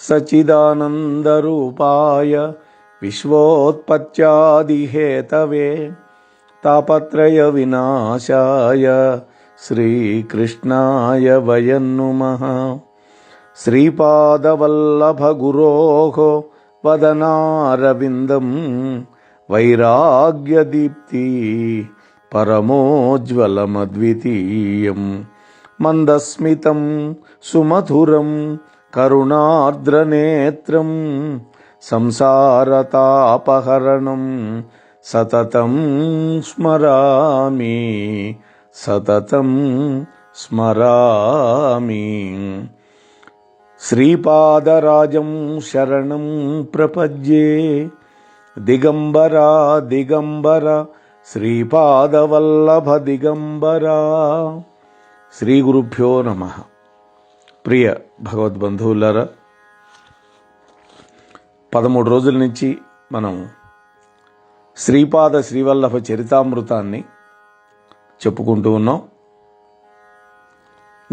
సచిదానందరూపాయ విశ్వోత్పత్యాదిహేతవే తాపత్రయ వినాశాయ శ్రీకృష్ణాయ వయం నుమః. శ్రీపాదవల్లభగురోः వదనారవిन्दం వైరాగ్యదీప్తి పరమోజ్వలమద్వితీయం మందస్మితం సుమధురం కరుణార్ద్రనేత్రం సంసారతాపహరణం సతతం స్మరామి సతతం స్మరామి. శ్రీపాదరాజం శరణం ప్రపద్యే దిగంబర దిగంబర శ్రీపాదవల్లభ దిగంబరా. శ్రీ గురుభ్యో నమ. ప్రియ భగవద్బంధువులారా పదమూడు రోజుల నుంచి మనం శ్రీపాద శ్రీవల్లభ చరితామృతాన్ని చెప్పుకుంటూ ఉన్నాం.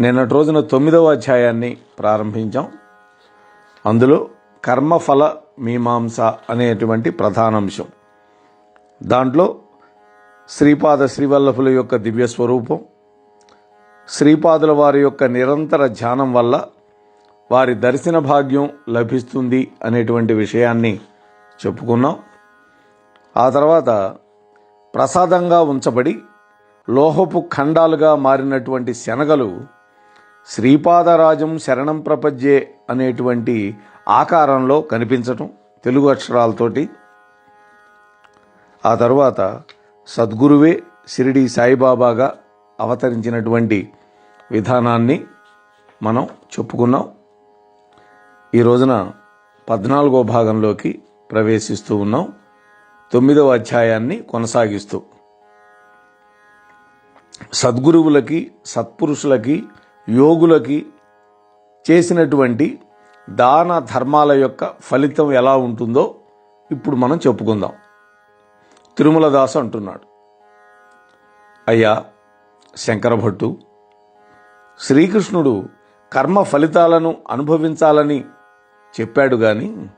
నిన్నటి రోజున తొమ్మిదవ అధ్యాయాన్ని ప్రారంభించాం. అందులో కర్మఫల మీమాంస అనేటువంటి ప్రధానాంశం దాంట్లో శ్రీపాద శ్రీవల్లభుల యొక్క దివ్య స్వరూపం శ్రీపాదుల వారి యొక్క నిరంతర ధ్యానం వల్ల వారి దర్శన భాగ్యం లభిస్తుంది అనేటువంటి విషయాన్ని చెప్పుకున్నాం. ఆ తర్వాత ప్రసాదంగా ఉంచబడి లోహపు ఖండాలుగా మారినటువంటి శనగలు శ్రీపాదరాజం శరణం ప్రపంచే అనేటువంటి ఆకారంలో కనిపించటం తెలుగు అక్షరాలతోటి. ఆ తర్వాత సద్గురువే షిరిడి సాయిబాబాగా అవతరించినటువంటి విధానాన్ని మనం చెప్పుకున్నాం. ఈ రోజున పద్నాలుగో భాగంలోకి ప్రవేశిస్తూ ఉన్నాం. తొమ్మిదవ అధ్యాయాన్ని కొనసాగిస్తూ. సద్గురువులకి సత్పురుషులకి యోగులకి చేసినటువంటి దాన ధర్మాల యొక్క ఫలితం ఎలా ఉంటుందో ఇప్పుడు మనం చెప్పుకుందాం. తిరుమల దాసు అంటున్నాడు. అయ్యా శంకరభట్టు శ్రీకృష్ణుడు కర్మ ఫలితాలను అనుభవించాలని చెప్పాడు కానీ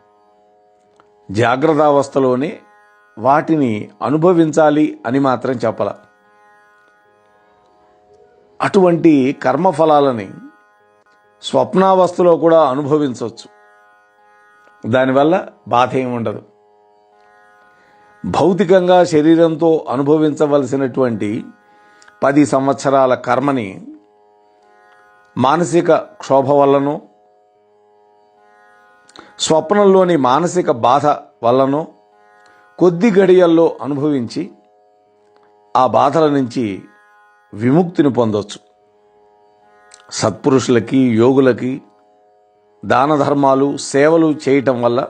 జాగ్రత్తావస్థలోనే వాటిని అనుభవించాలి అని మాత్రం చెప్పల. అటువంటి కర్మఫలాలని స్వప్నావస్థలో కూడా అనుభవించవచ్చు దానివల్ల బాధ ఏమి ఉండదు. భౌతికంగా శరీరంతో అనుభవించవలసినటువంటి పది సంవత్సరాల కర్మని మానసిక క్షోభ వల్లనో స్వప్నంలోని మానసిక బాధ వల్లనో కొద్ది గడియల్లో అనుభవించి ఆ బాధల నుంచి విముక్తిని పొందొచ్చు. సత్పురుషులకి యోగులకి దాన ధర్మాలు సేవలు చేయటం వల్ల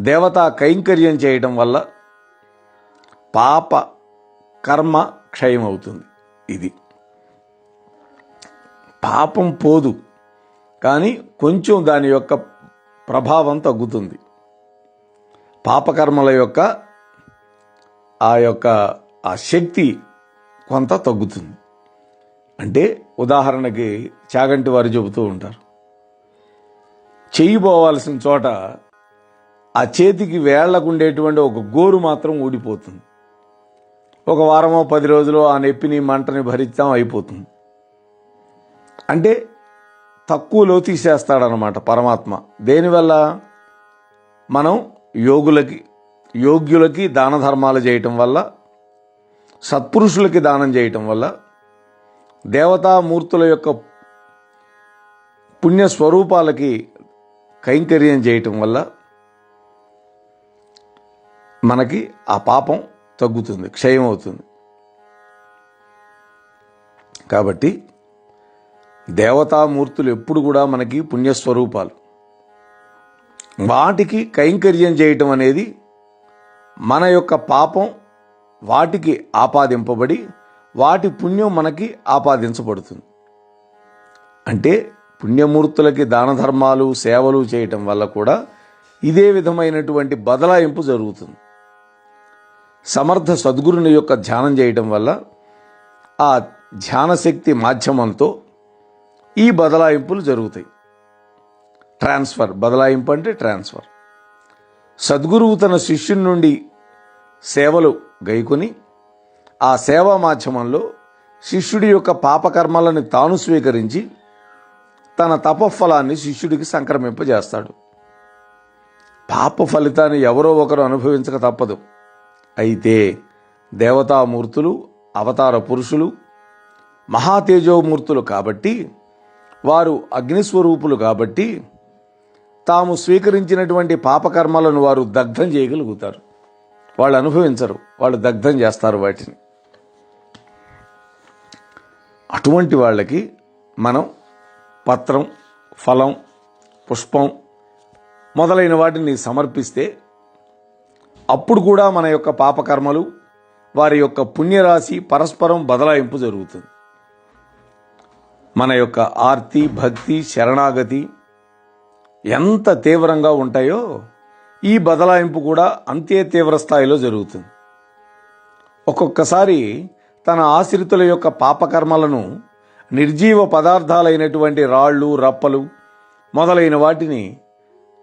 దేవతా కైంకర్యం చేయటం వల్ల పాప కర్మ క్షయమవుతుంది. ఇది. పాపం పోదు. కానీ కొంచెం దాని యొక్క ప్రభావం తగ్గుతుంది. పాపకర్మల యొక్క ఆ యొక్క ఆ శక్తి కొంత తగ్గుతుంది. అంటే ఉదాహరణకి చాగంటి వారు చెబుతూ ఉంటారు. చేయిపోవాల్సిన చోట ఆ చేతికి వేళ్ళకు ఉండేటువంటి ఒక గోరు మాత్రం ఊడిపోతుంది. ఒక వారమో పది రోజులు ఆ నొప్పిని మంటని భరిస్తాం అయిపోతుంది. అంటే తక్కువలో తీసేస్తాడనమాట పరమాత్మ. దేనివల్ల? మనం యోగులకి యోగ్యులకి దాన ధర్మాలు చేయటం వల్ల సత్పురుషులకి దానం చేయటం వల్ల దేవతామూర్తుల యొక్క పుణ్య స్వరూపాలకి కైంకర్యం చేయటం వల్ల మనకి ఆ పాపం తగ్గుతుంది క్షయం అవుతుంది కాబట్టి దేవతామూర్తులు ఎప్పుడు కూడా మనకి పుణ్యస్వరూపాలు. వాటికి కైంకర్యం చేయటం అనేది మన యొక్క పాపం వాటికి ఆపాదింపబడి వాటి పుణ్యం మనకి ఆపాదించబడుతుంది. అంటే పుణ్యమూర్తులకి దాన ధర్మాలు సేవలు చేయటం వల్ల కూడా ఇదే విధమైనటువంటి బదలాయింపు జరుగుతుంది. సమర్థ సద్గురుని యొక్క ధ్యానం చేయటం వల్ల ఆ ధ్యానశక్తి మాధ్యమంతో ఈ బదలాయింపులు జరుగుతాయి. ట్రాన్స్ఫర్ బదలాయింపు అంటే ట్రాన్స్ఫర్. సద్గురువు తన శిష్యుని నుండి సేవలు గైకొని ఆ సేవా మాధ్యమంలో శిష్యుడి యొక్క పాపకర్మలను తాను స్వీకరించి తన తపఫలాన్ని శిష్యుడికి సంక్రమింపజేస్తాడు. పాప ఫలితాన్ని ఎవరో ఒకరు అనుభవించక తప్పదు. అయితే దేవతామూర్తులు అవతార పురుషులు మహాతేజోమూర్తులు కాబట్టి వారు అగ్నిస్వరూపులు కాబట్టి తాము స్వీకరించినటువంటి పాపకర్మలను వారు దగ్ధం చేయగలుగుతారు. వాళ్ళు అనుభవించరు వాళ్ళు దగ్ధం చేస్తారు వాటిని. అటువంటి వాళ్ళకి మనం పత్రం ఫలం పుష్పం మొదలైన వాటిని సమర్పిస్తే అప్పుడు కూడా మన యొక్క పాపకర్మలు వారి యొక్క పుణ్యరాశి పరస్పరం బదలాయింపు జరుగుతుంది. మన యొక్క ఆర్తి భక్తి శరణాగతి ఎంత తీవ్రంగా ఉంటాయో ఈ బదలాయింపు కూడా అంతే తీవ్ర స్థాయిలో జరుగుతుంది. ఒక్కొక్కసారి తన ఆశ్రితుల యొక్క పాపకర్మలను నిర్జీవ పదార్థాలైనటువంటి రాళ్ళు రప్పలు మొదలైన వాటిని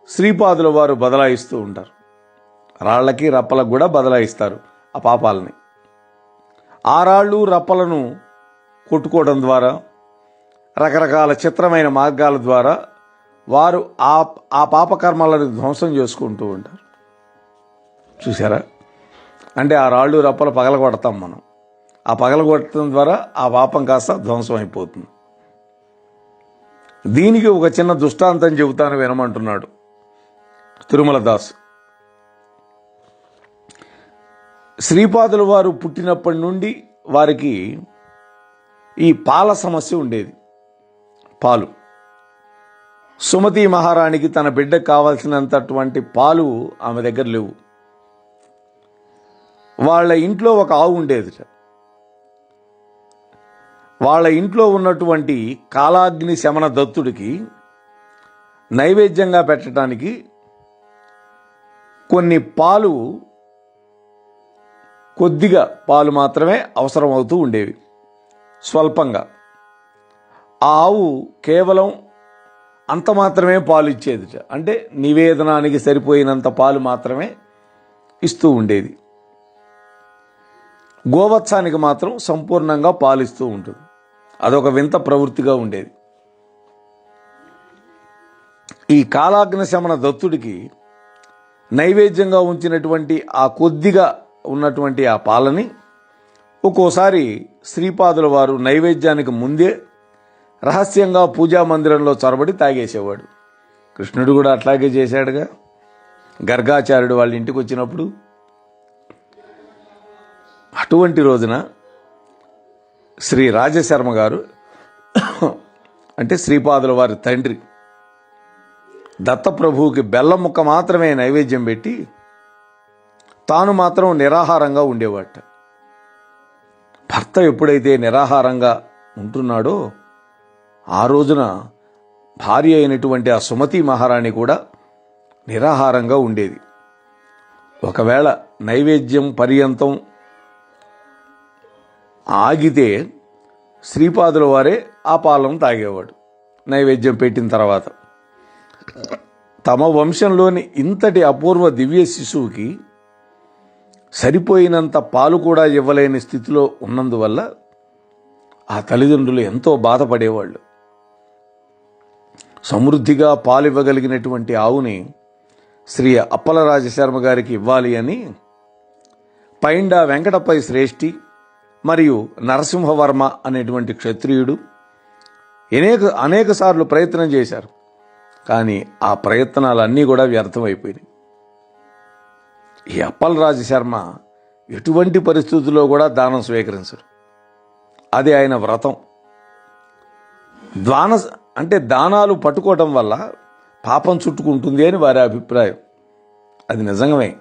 శ్రీపాదుల వారు బదలాయిస్తూ ఉంటారు. రాళ్ళకి రప్పలకు కూడా బదలాయిస్తారు ఆ పాపాలని. ఆ రాళ్ళు రప్పలను కొట్టుకోవడం ద్వారా రకరకాల చిత్రమైన మార్గాల ద్వారా వారు ఆ ఆ పాపకర్మలను ధ్వంసం చేసుకుంటూ ఉంటారు. చూసారా అంటే ఆ రాళ్ళు రప్పలు పగలగొడతాం మనం. ఆ పగలగొట్టడం ద్వారా ఆ పాపం కాస్త ధ్వంసం అయిపోతుంది దీనికి ఒక చిన్న దృష్టాంతం చెబుతాను వినమంటున్నాడు తిరుమల దాస్ శ్రీపాదుల వారు పుట్టినప్పటి నుండి వారికి ఈ పాల సమస్య ఉండేది. పాలు. సుమతి మహారాణికి తన బిడ్డకు కావాల్సినంతటువంటి పాలు ఆమె దగ్గర లేవు. వాళ్ళ ఇంట్లో ఒక ఆవు ఉండేది వాళ్ళ ఇంట్లో ఉన్నటువంటి కాలాగ్ని శమన దత్తుడికి నైవేద్యంగా పెట్టడానికి కొన్ని పాలు కొద్దిగా పాలు మాత్రమే అవసరం అవుతూ ఉండేవి. స్వల్పంగా. ఆ ఆవు కేవలం అంత మాత్రమే పాలు ఇచ్చేది అంటే నివేదనానికి సరిపోయినంత పాలు మాత్రమే ఇస్తూ ఉండేది. గోవత్సానికి మాత్రం సంపూర్ణంగా పాలిస్తూ ఉంటుంది. అదొక వింత ప్రవృత్తిగా ఉండేది. ఈ కాలాగ్నశమన దత్తుడికి నైవేద్యంగా ఉంచినటువంటి ఆ కొద్దిగా ఉన్నటువంటి ఆ పాలని ఒక్కోసారి శ్రీపాదుల వారు నైవేద్యానికి ముందే రహస్యంగా పూజా మందిరంలో చొరబడి తాగేసేవాడు. కృష్ణుడు కూడా అట్లాగే చేశాడుగా. గర్గాచార్యుడు వాళ్ళ ఇంటికి వచ్చినప్పుడు అటువంటి రోజున శ్రీ రాజశర్మ గారు అంటే శ్రీపాదుల వారి తండ్రి దత్తప్రభువుకి బెల్లం ముక్క మాత్రమే నైవేద్యం పెట్టి తాను మాత్రం నిరాహారంగా ఉండేవాట. భర్త ఎప్పుడైతే నిరాహారంగా ఉంటున్నాడో ఆ రోజున భార్య అయినటువంటి ఆ సుమతి మహారాణి కూడా నిరాహారంగా ఉండేది. ఒకవేళ నైవేద్యం పర్యంతం ఆగితే శ్రీపాదుల వారే ఆ పాలను తాగేవాడు నైవేద్యం పెట్టిన తర్వాత. తమ వంశంలోని ఇంతటి అపూర్వ దివ్య శిశువుకి సరిపోయినంత పాలు కూడా ఇవ్వలేని స్థితిలో ఉన్నందువల్ల ఆ తల్లిదండ్రులు ఎంతో బాధపడేవాళ్ళు. సమృద్ధిగా పాలు ఇవ్వగలిగినటువంటి ఆవుని శ్రీ అప్పలరాజశర్మ గారికి ఇవ్వాలి అని పైండా వెంకటపై శ్రేష్ఠి మరియు నరసింహవర్మ అనేటువంటి క్షత్రియుడు అనేక అనేక సార్లు ప్రయత్నం చేశారు. కానీ ఆ ప్రయత్నాలన్నీ కూడా వ్యర్థమైపోయినాయి. ఈ అప్పలరాజు శర్మ ఎటువంటి పరిస్థితుల్లో కూడా దానం స్వీకరించరు అది ఆయన వ్రతం. ద్వాన అంటే దానాలు పట్టుకోవటం వల్ల పాపం చుట్టుకుంటుంది అని వారి అభిప్రాయం. అది నిజంగమే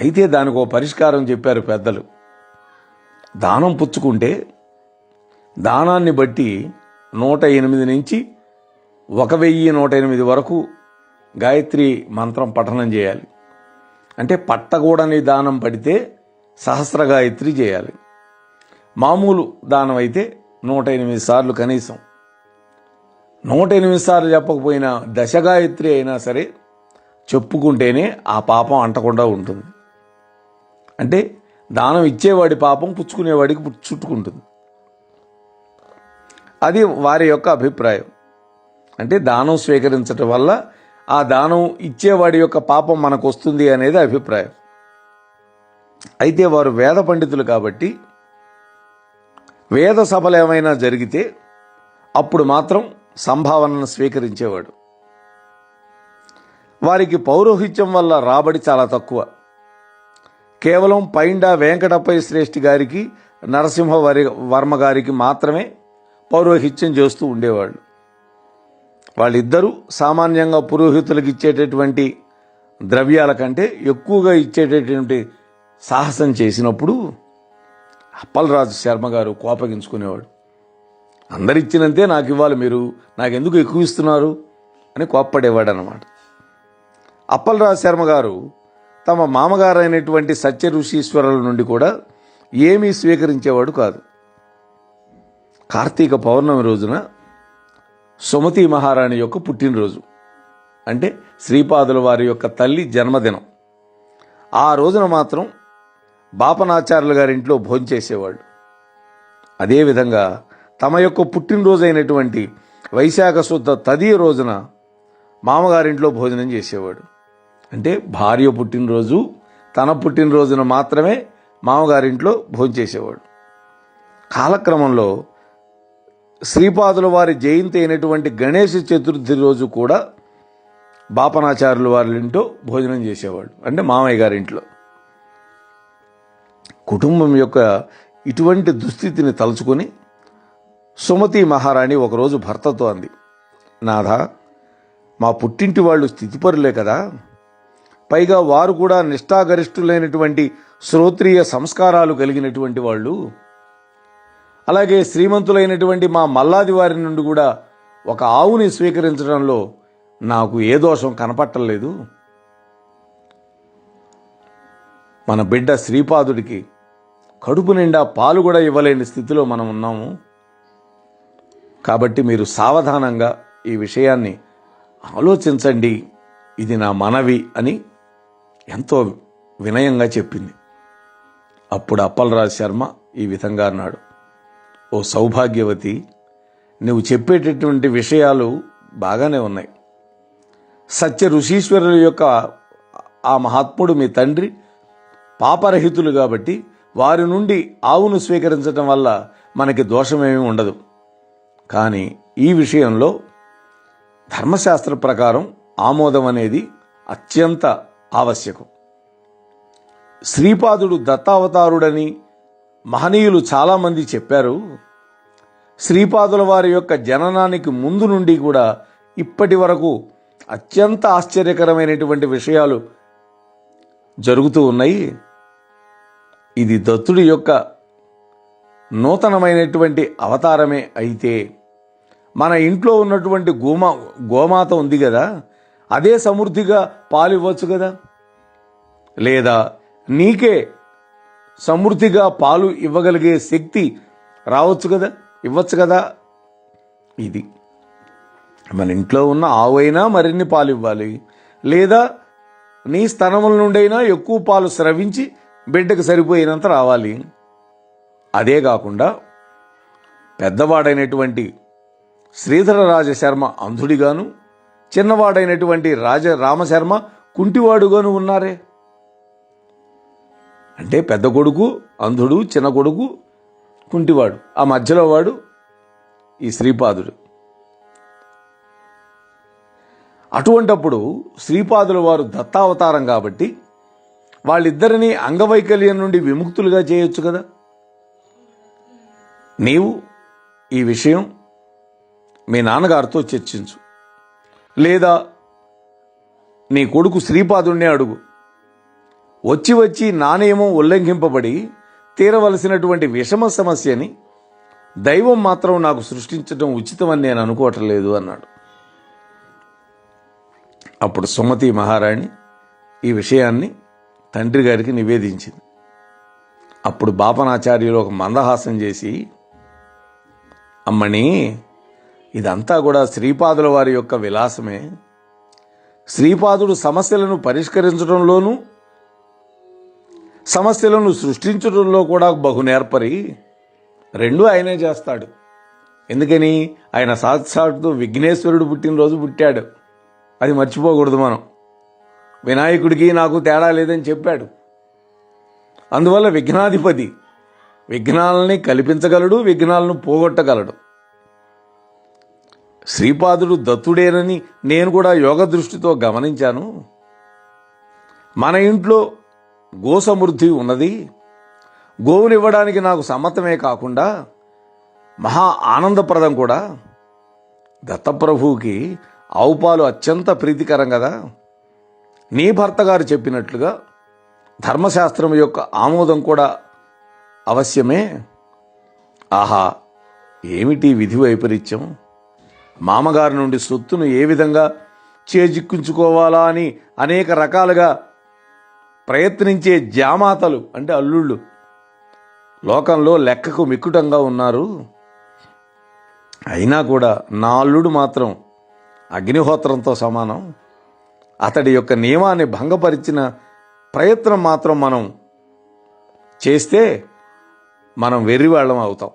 అయితే దానికి ఒక పరిష్కారం చెప్పారు పెద్దలు. దానం పుచ్చుకుంటే దానాన్ని బట్టి నూట ఎనిమిది నుంచి ఒక వెయ్యి నూట ఎనిమిది వరకు గాయత్రి మంత్రం పఠనం చేయాలి. అంటే పట్టకూడని దానం పడితే సహస్ర గాయత్రి చేయాలి. మామూలు దానం అయితే నూట ఎనిమిది సార్లు కనీసం. నూట ఎనిమిది సార్లు చెప్పకపోయినా దశ గాయత్రి అయినా సరే చెప్పుకుంటేనే ఆ పాపం అంటకుండా ఉంటుంది. అంటే దానం ఇచ్చేవాడి పాపం పుచ్చుకునేవాడికి చుట్టుకుంటుంది అది వారి యొక్క అభిప్రాయం. అంటే దానం స్వీకరించటం వల్ల ఆ దానం ఇచ్చేవాడి యొక్క పాపం మనకు వస్తుంది అనేది అభిప్రాయం. అయితే వారు వేద పండితులు కాబట్టి వేద సభలు ఏమైనా జరిగితే అప్పుడు మాత్రం సంభావనను స్వీకరించేవాడు. వారికి పౌరోహిత్యం వల్ల రాబడి చాలా తక్కువ. కేవలం పైండా వెంకటపై శ్రేష్ఠి గారికి నరసింహ వర్మ గారికి మాత్రమే పౌరోహిత్యం చేస్తూ ఉండేవాళ్ళు. వాళ్ళిద్దరూ సామాన్యంగా పురోహితులకు ఇచ్చేటటువంటి ద్రవ్యాల కంటే ఎక్కువగా ఇచ్చేటటువంటి సాహసం చేసినప్పుడు అప్పలరాజు శర్మ గారు కోపగించుకునేవాడు. అందరిచ్చినంతే నాకు ఇవ్వాలి మీరు నాకెందుకు ఎక్కువ ఇస్తున్నారు అని కోప్పడేవాడు అనమాట అప్పలరాజు శర్మ గారు తమ మామగారైనటువంటి సత్య ఋషీశ్వరుల నుండి కూడా ఏమీ స్వీకరించేవాడు కాదు. కార్తీక పౌర్ణమి రోజున సుమతి మహారాణి యొక్క పుట్టినరోజు. అంటే శ్రీపాదుల వారి యొక్క తల్లి జన్మదినం. ఆ రోజున మాత్రం బాపనాచార్యులు గారి ఇంట్లో భోంచేసేవాళ్ళు అదేవిధంగా తమ యొక్క పుట్టినరోజు అయినటువంటి వైశాఖ శుద్ధ తదియ రోజున మామగారింట్లో భోజనం చేసేవాడు. అంటే భార్య పుట్టినరోజు తన పుట్టినరోజున మాత్రమే మామగారింట్లో భోంచేసేవాడు కాలక్రమంలో శ్రీపాదుల వారి జయంతి అయినటువంటి గణేష చతుర్థి రోజు కూడా బాపనాచారుల వారి భోజనం చేసేవాడు. అంటే మామయ్య గారి ఇంట్లో కుటుంబం యొక్క ఇటువంటి దుస్థితిని తలుచుకొని సుమతి మహారాణి ఒకరోజు భర్తతో అంది నాథ మా పుట్టింటి వాళ్ళు స్థితిపరులే కదా. పైగా వారు కూడా నిష్ఠాగరిష్ఠులైనటువంటి శ్రోత్రియ సంస్కారాలు కలిగినటువంటి వాళ్ళు. అలాగే శ్రీమంతులైనటువంటి మా మల్లాది వారి నుండి కూడా ఒక ఆవుని స్వీకరించడంలో నాకు ఏ దోషం కనపట్టలేదు. మన బిడ్డ శ్రీపాదుడికి కడుపు నిండా పాలు కూడా ఇవ్వలేని స్థితిలో మనం ఉన్నాము. కాబట్టి మీరు సావధానంగా ఈ విషయాన్ని ఆలోచించండి. ఇది నా మనవి అని ఎంతో వినయంగా చెప్పింది. అప్పుడు అప్పలరాజ్ శర్మ ఈ విధంగా అన్నాడు. ఓ సౌభాగ్యవతి నువ్వు చెప్పేటటువంటి విషయాలు బాగానే ఉన్నాయి. సత్య ఋషీశ్వరుల యొక్క ఆ మహాత్ముడు మీ తండ్రి పాపరహితులు కాబట్టి వారి నుండి ఆవును స్వీకరించడం వల్ల మనకి దోషమేమీ ఉండదు. కానీ ఈ విషయంలో ధర్మశాస్త్ర ప్రకారం ఆమోదం అనేది అత్యంత ఆవశ్యకం. శ్రీపాదుడు దత్తావతారుడని మహనీయులు చాలామంది చెప్పారు శ్రీపాదుల వారి యొక్క జననానికి ముందు నుండి కూడా ఇప్పటి వరకు అత్యంత ఆశ్చర్యకరమైనటువంటి విషయాలు జరుగుతూ ఉన్నాయి. ఇది దత్తుడి యొక్క నూతనమైనటువంటి అవతారమే అయితే మన ఇంట్లో ఉన్నటువంటి గోమా గోమాత ఉంది కదా అదే సమృద్ధిగా పాలు ఇవ్వచ్చు కదా? లేదా నీకే సమృద్ధిగా పాలు ఇవ్వగలిగే శక్తి రావచ్చు కదా? ఇవ్వచ్చు కదా? ఇది. మన ఇంట్లో ఉన్న ఆవు అయినా మరిన్ని పాలు ఇవ్వాలి. లేదా నీ స్థనముల నుండైనా ఎక్కువ పాలు స్రవించి బిడ్డకు సరిపోయినంత రావాలి. అదే కాకుండా పెద్దవాడైనటువంటి శ్రీధర రాజశర్మ అంధుడిగాను చిన్నవాడైనటువంటి రాజ రామశర్మ కుంటివాడుగాను ఉన్నారే? అంటే పెద్ద కొడుకు అంధుడు చిన్న కొడుకు కుంటివాడు. ఆ మధ్యలో వాడు ఈ శ్రీపాదుడు అటువంటప్పుడు శ్రీపాదుల వారు దత్తావతారం కాబట్టి వాళ్ళిద్దరినీ అంగవైకల్యం నుండి విముక్తులుగా చేయొచ్చు కదా? నీవు ఈ విషయం మీ నాన్నగారితో చర్చించు. లేదా నీ కొడుకు శ్రీపాదుణ్ణే అడుగు. వచ్చి వచ్చి నా ఉల్లంఘింపబడి తీరవలసినటువంటి విషమ సమస్యని దైవం మాత్రం నాకు సృష్టించడం ఉచితమని నేను అనుకోవటం లేదు అన్నాడు. అప్పుడు సుమతి మహారాణి ఈ విషయాన్ని తండ్రి గారికి నివేదించింది. అప్పుడు బాపనాచార్యులు ఒక మందహాసం చేసి అమ్మని ఇదంతా కూడా శ్రీపాదుల వారి యొక్క విలాసమే. శ్రీపాదుడు సమస్యలను పరిష్కరించడంలోనూ సమస్యలను సృష్టించడంలో కూడా బహు నేర్పరి. రెండు ఆయనే చేస్తాడు. ఎందుకని? ఆయన సాక్షాత్తు విఘ్నేశ్వరుడు పుట్టినరోజు పుట్టాడు. అది మర్చిపోకూడదు మనం. వినాయకుడికి నాకు తేడా లేదని చెప్పాడు. అందువల్ల విఘ్నాధిపతి. విఘ్నాలని కల్పించగలడు విఘ్నాలను పోగొట్టగలడు. శ్రీపాదుడు దత్తుడేనని నేను కూడా యోగ దృష్టితో గమనించాను. మన ఇంట్లో గోసమృద్ధి ఉన్నది. గోవునివ్వడానికి నాకు సమ్మతమే కాకుండా మహా ఆనందప్రదం కూడా. దత్తప్రభువుకి ఆవుపాలు అత్యంత ప్రీతికరం కదా. నీ భర్త గారు చెప్పినట్లుగా ధర్మశాస్త్రం యొక్క ఆమోదం కూడా అవశ్యమే. ఆహా ఏమిటి విధి వైపరీత్యం? మామగారి నుండి సొత్తును ఏ విధంగా చేజిక్కుంచుకోవాలా అని అనేక రకాలుగా ప్రయత్నించే జామాతలు అంటే అల్లుళ్ళు. లోకంలో లెక్కకు మిక్కుటంగా ఉన్నారు. అయినా కూడా నా అల్లుడు మాత్రం అగ్నిహోత్రంతో సమానం. అతడి యొక్క నియమాన్ని భంగపరిచిన ప్రయత్నం మాత్రం మనం చేస్తే మనం వెర్రివాళ్ళం అవుతాం.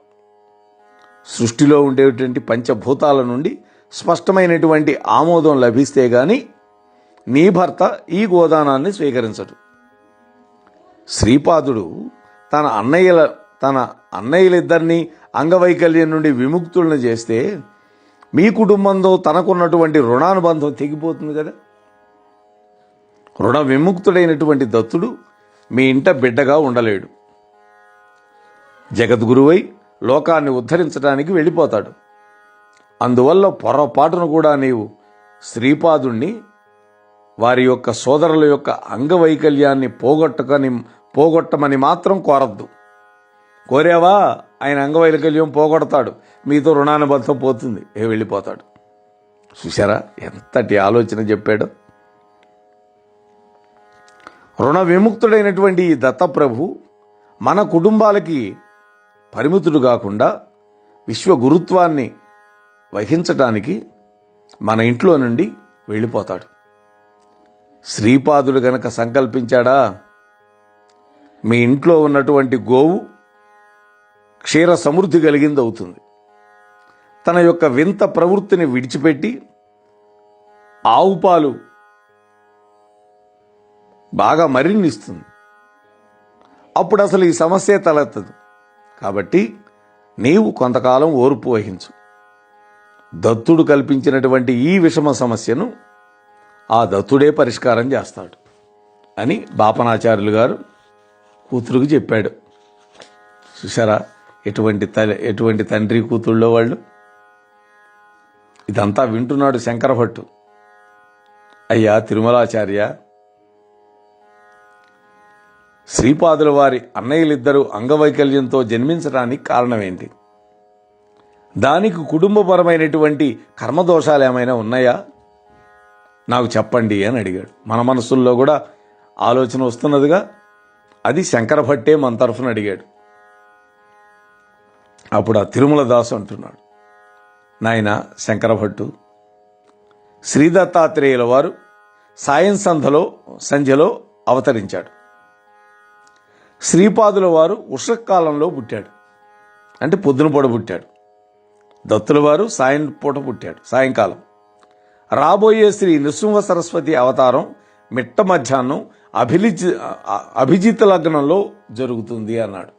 సృష్టిలో ఉండేటువంటి పంచభూతాల నుండి స్పష్టమైనటువంటి ఆమోదం లభిస్తే గాని నీ భర్త ఈ గోదానాన్ని స్వీకరించడు. శ్రీపాదుడు తన అన్నయ్యల తన అన్నయ్యలిద్దరినీ అంగవైకల్యం నుండి విముక్తులను చేస్తే మీ కుటుంబంతో తనకున్నటువంటి రుణానుబంధం తెగిపోతుంది కదా. రుణ విముక్తుడైనటువంటి దత్తుడు మీ ఇంట బిడ్డగా ఉండలేడు. జగద్గురువై లోకాన్ని ఉద్ధరించడానికి వెళ్ళిపోతాడు. అందువల్ల పొరపాటును కూడా నీవు శ్రీపాదుణ్ణి వారి యొక్క సోదరుల యొక్క అంగవైకల్యాన్ని పోగొట్టుకొని పోగొట్టమని మాత్రం కోరద్దు. కోరావా? ఆయన అంగవైకల్యం పోగొడతాడు. మీతో రుణానుబంధం పోతుంది. ఏ వెళ్ళిపోతాడు. చూసారా ఎంతటి ఆలోచన చెప్పాడు. రుణ విముక్తుడైనటువంటి ఈ దత్తప్రభు మన కుటుంబాలకి పరిమితుడు కాకుండా విశ్వ గురుత్వాన్ని వహించటానికి మన ఇంట్లో నుండి వెళ్ళిపోతాడు. శ్రీపాదుడు గనక సంకల్పించాడా? మీ ఇంట్లో ఉన్నటువంటి గోవు క్షీర సమృద్ధి కలిగింది అవుతుంది తన యొక్క వింత ప్రవృత్తిని విడిచిపెట్టి ఆవు పాలు బాగా మరిన్నిస్తుంది. అప్పుడు అసలు ఈ సమస్య తలెత్తదు. కాబట్టి నీవు కొంతకాలం ఓర్పు వహించు. దత్తుడు కల్పించినటువంటి ఈ విషమ సమస్యను ఆ దత్తుడే పరిష్కారం చేస్తాడు అని బాపనాచార్యులు గారు కూతురుకు చెప్పాడు. చూసారా ఎటువంటి తల్లి ఎటువంటి తండ్రి కూతుళ్ళో వాళ్ళు? ఇదంతా వింటున్నాడు శంకరభట్టు అయ్యా తిరుమలాచార్య శ్రీపాదుల వారి అన్నయ్యలిద్దరూ అంగవైకల్యంతో జన్మించడానికి కారణమేంటి? దానికి కుటుంబపరమైనటువంటి కర్మదోషాలు ఏమైనా ఉన్నాయా? నాకు చెప్పండి అని అడిగాడు. మన మనసుల్లో కూడా ఆలోచన వస్తున్నదిగా అది శంకర భట్టే మన తరఫున అడిగాడు. అప్పుడు ఆ తిరుమల దాసు అంటున్నాడు నాయన శంకర భట్టు శ్రీదత్తాత్రేయుల వారు సాయం సంధలో సంధ్యలో అవతరించాడు. శ్రీపాదుల వారు ఉషకాలంలో పుట్టాడు అంటే పొద్దున పూట పుట్టాడు. దత్తుల వారు సాయం పూట పుట్టాడు సాయంకాలం. రాబోయే శ్రీ నృసింహ సరస్వతి అవతారం మిట్ట మధ్యాహ్నం అభిలిజి అభిజిత్ లగ్నంలో జరుగుతుంది అన్నాడు.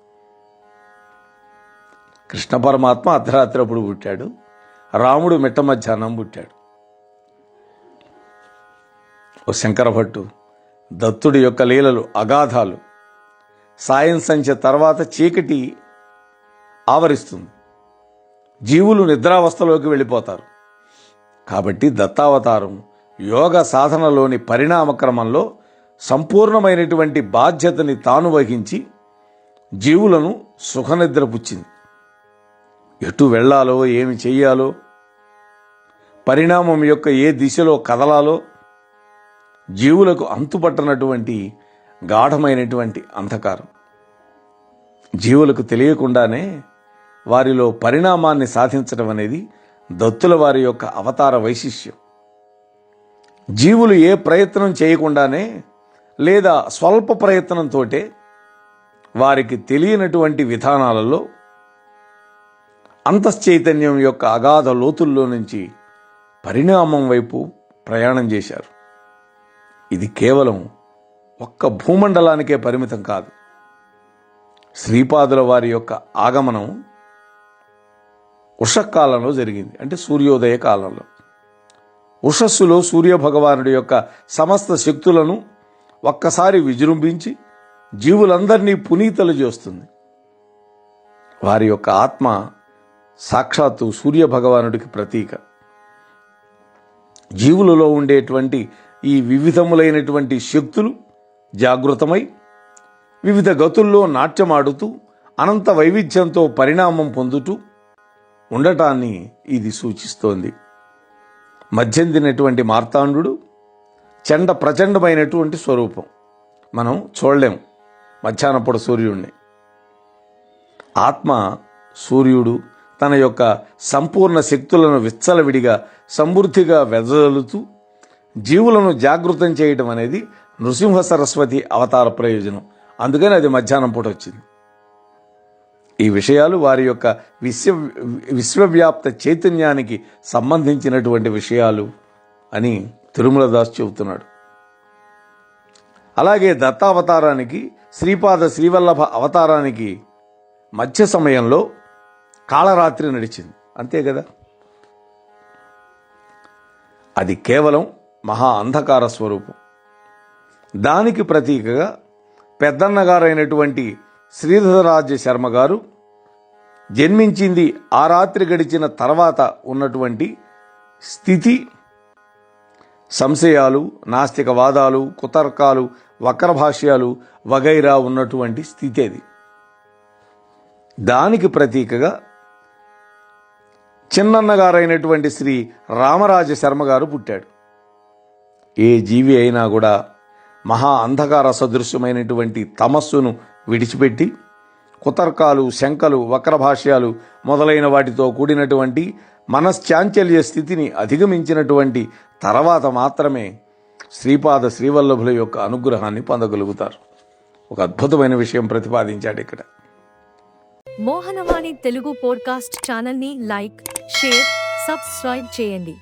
కృష్ణ పరమాత్మ అర్ధరాత్రి అప్పుడు పుట్టాడు. రాముడు మిట్ట మధ్యాహ్నం పుట్టాడు. ఓ శంకర భట్టు దత్తుడి యొక్క లీలలు అగాధాలు సాయం సంధ్య తర్వాత చీకటి ఆవరిస్తుంది. జీవులు నిద్రావస్థలోకి వెళ్ళిపోతారు. కాబట్టి దత్తావతారం యోగ సాధనలోని పరిణామ క్రమంలో సంపూర్ణమైనటువంటి బాధ్యతని తాను వహించి జీవులను సుఖనిద్రపుచ్చింది. ఎటు వెళ్ళాలో ఏమి చెయ్యాలో పరిణామం యొక్క ఏ దిశలో కదలాలో జీవులకు అంతుపట్టనటువంటి గాఢమైనటువంటి అంధకారం. జీవులకు తెలియకుండానే వారిలో పరిణామాన్ని సాధించడం అనేది దత్తుల వారి యొక్క అవతార వైశిష్యం జీవులు ఏ ప్రయత్నం చేయకుండానే లేదా స్వల్ప ప్రయత్నంతోటే వారికి తెలియనటువంటి విధానాలలో అంతశ్చైతన్యం యొక్క అగాధ లోతుల్లో నుంచి పరిణామం వైపు ప్రయాణం చేశారు. ఇది కేవలం ఒక్క భూమండలానికే పరిమితం కాదు. శ్రీపాదుల వారి యొక్క ఆగమనం ఉషకాలంలో జరిగింది. అంటే సూర్యోదయ కాలంలో. ఉషస్సులో సూర్యభగవానుడి యొక్క సమస్త శక్తులను ఒక్కసారి విజృంభించి జీవులందరినీ పునీతలు చేస్తుంది. వారి యొక్క ఆత్మ సాక్షాత్తు సూర్యభగవానుడికి ప్రతీక. జీవులలో ఉండేటువంటి ఈ వివిధములైనటువంటి శక్తులు జాగృతమై వివిధ గతుల్లో నాట్యమాడుతూ అనంత వైవిధ్యంతో పరిణామం పొందుతూ ఉండటాన్ని ఇది సూచిస్తోంది. మధ్యందినటువంటి మార్తాండు చండ ప్రచండమైనటువంటి స్వరూపం. మనం చూడలేం మధ్యాహ్నప్పుడు సూర్యుడిని ఆత్మ సూర్యుడు తన యొక్క సంపూర్ణ శక్తులను విచ్చలవిడిగా సమృద్ధిగా వెదజలుతూ జీవులను జాగృతం చేయడం అనేది నృసింహ సరస్వతి అవతార ప్రయోజనం. అందుకని అది మధ్యాహ్నం పూట వచ్చింది. ఈ విషయాలు వారి యొక్క విశ్వ విశ్వవ్యాప్త చైతన్యానికి సంబంధించినటువంటి విషయాలు అని తిరుమల దాస్ చెబుతున్నాడు. అలాగే దత్తావతారానికి శ్రీపాద శ్రీవల్లభ అవతారానికి మధ్య సమయంలో కాళరాత్రి నడిచింది. అంతే కదా? అది కేవలం మహా అంధకార స్వరూపం. దానికి ప్రతీకగా పెద్దన్నగారైనటువంటి శ్రీధరరాజ శర్మ గారు జన్మించింది ఆ రాత్రి గడిచిన తర్వాత ఉన్నటువంటి స్థితి సంశయాలు నాస్తికవాదాలు కుతర్కాలు వక్రభాష్యాలు వగైరా ఉన్నటువంటి స్థితి అది దానికి ప్రతీకగా చిన్నన్నగారైనటువంటి శ్రీ రామరాజ శర్మ గారు పుట్టాడు. ఏ జీవి అయినా కూడా మహా అంధకార సదృశ్యమైనటువంటి తమస్సును విడిచిపెట్టి కుతర్కాలు శంకలు వక్రభాష్యాలు మొదలైన వాటితో కూడినటువంటి మనశ్చాంచల్య స్థితిని అధిగమించినటువంటి తర్వాత మాత్రమే శ్రీపాద శ్రీవల్లభుల యొక్క అనుగ్రహాన్ని పొందగలుగుతారు. ఒక అద్భుతమైన విషయం ప్రతిపాదించాడు ఇక్కడ. మోహనవాణి తెలుగు పోడ్కాస్ట్ ఛానల్ని లైక్ షేర్ సబ్స్క్రైబ్ చేయండి.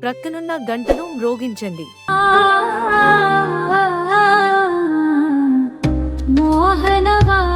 ప్రక్కనున్న గంటను మ్రోగించండి. మోహనవాణి